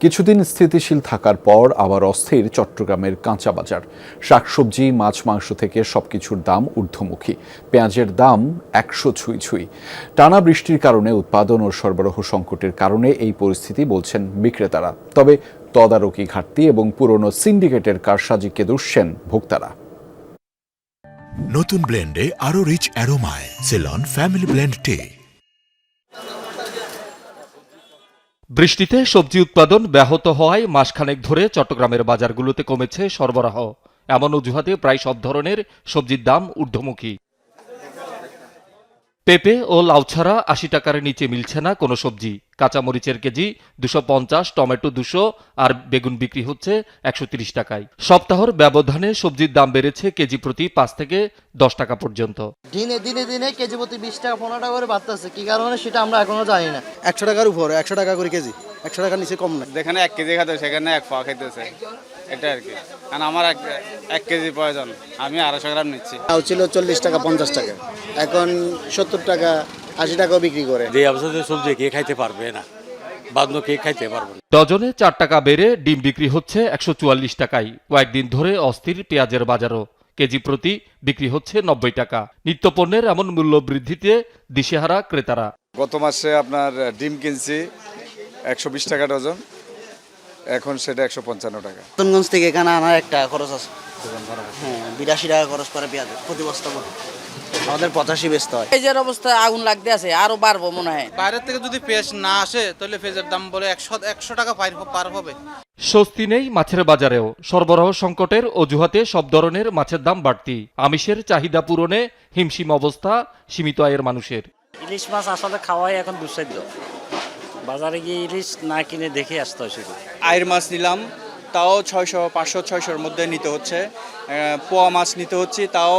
কিছুদিন স্থিতিশীল থাকার পর আবার অস্থির চট্টগ্রামের কাঁচা বাজার শাকসবজি, মাছ, মাংস থেকে সবকিছুর দাম ঊর্ধ্বমুখী। পেঁয়াজের দাম একশো ছুঁই ছুঁই। টানা বৃষ্টির কারণে উৎপাদন ও সরবরাহ সংকটের কারণে এই পরিস্থিতি বলছেন বিক্রেতারা। তবে তদারকি ঘাটতি এবং পুরনো সিন্ডিকেটের কারসাজিকে দুষছেন ভোক্তারা। নতুন ব্লেন্ডে আরও রিচ অ্যারোমায়, সেলন, ফ্যামিলি ব্লেন্ড টে। বৃষ্টিতে সবজি উৎপাদন ব্যাহত হওয়ায় মাসখানেক ধরে চট্টগ্রামের বাজারগুলোতে কমেছে সরবরাহ। এমন অজুহাতে প্রায় সব ধরনের সবজির দাম ঊর্ধ্বমুখী। পেঁপে ও লাউছাড়া আশি টাকার নিচে মিলছে না কোনো সবজি। কাঁচামরিচের কেজি দুশো পঞ্চাশ টমেটো দুশো আর বেগুন বিক্রি হচ্ছে একশো তিরিশ টাকায়। সপ্তাহর ব্যবধানে সবজির দাম বেড়েছে কেজি প্রতি পাঁচ থেকে দশ টাকা পর্যন্ত। দিনে দিনে দিনে কেজি প্রতি বিশ টাকা পনেরো টাকা করে বাড়তেছে। কি কারণে সেটা আমরা এখনও জানি না। একশো টাকার উপরে একশো টাকা করে কেজি। একশো টাকার নিচে কম না। যেখানে এক কেজি খাতে সেখানে এক পা খাইতেছে। এটা আর কি। কারণ আমার এক এক কেজি প্রয়োজন। আমি আড়াইশো গ্রাম নিচ্ছি। তাও ছিল চল্লিশ টাকা পঞ্চাশ টাকা। এখন সত্তর টাকা আশি টাকাও বিক্রি করে। যে অবস্থাতে সবজি কে খাইতে পারবে না? বাদনো কে খাইতে পারবে না? ডজনে চার টাকা বেড়ে ডিম বিক্রি হচ্ছে একশো চুয়াল্লিশ টাকায়। কয়েকদিন ধরে অস্থির পেঁয়াজের বাজারও। কেজি প্রতি বিক্রি হচ্ছে নব্বই টাকা। নিত্যপণ্যের এমন মূল্য বৃদ্ধিতে দিশেহারা ক্রেতারা। গত মাসে আপনার ডিম কিনছি একশো বিশ টাকা ডজন। এখন সেটা একশো পঞ্চান্ন টাকা। রতনগঞ্জ থেকে এখানে আনার একটা খরচ আছে। হ্যাঁ বিরাশি টাকা খরচ করে পেঁয়াজ প্রতি বস্তা। আমাদের পঁচাশি বেচতে হয়। পেঁয়াজের অবস্থা আগুন লাগতে আছে আরও বাড়বো মনে হয়। বাইরের থেকে যদি পেঁয়াজ না আসে তাহলে পেঁয়াজের দাম বলে একশো একশো টাকা পার পার হবে। স্বস্তি নেই মাছের বাজারেও। সরবরাহ সংকটের অজুহাতে সব ধরনের মাছের দাম বাড়তি। আমিষের চাহিদা পূরণে হিমশিম অবস্থা সীমিত আয়ের মানুষের। ইলিশ মাছ আসলে খাওয়াই এখন দুঃসাধ্য। বাজারে গিয়ে ইলিশ না কিনে দেখে আসতে হয় শুধু। আয়ের মাছ নিলাম তাও ছয়শো পাঁচশো ছয়শোর মধ্যে নিতে হচ্ছে। আহ, পোয়া মাছ নিতে হচ্ছে তাও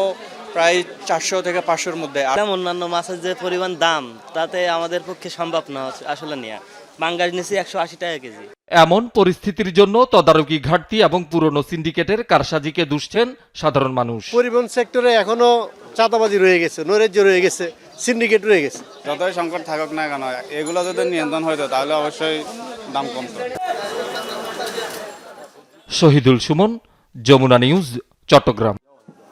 প্রায় চারশো থেকে পাঁচশোর মধ্যে। আর অন্যান্য মাছের যে পরিমাণ দাম তাতে আমাদের পক্ষে সম্ভব না আসলে নেওয়া বাঙ্গাল নিচে একশো আশি টাকা কেজি। এমন পরিস্থিতির জন্য তদারকি ঘাটতি এবং পুরনো সিন্ডিকেটের কারসাজিকে দুষছেন সাধারণ মানুষ। পরিবহন সেক্টরে এখনও চাঁদাবাজি রয়ে গেছে নৈরাজ্য রয়ে গেছে সিন্ডিকেট রয়ে গেছে। যতই সংকট থাকুক না কেন এগুলো যদি নিয়ন্ত্রণ হইতো তাহলে অবশ্যই দাম কমতো শহীদুল সুমন যমুনা নিউজ চট্টগ্রাম।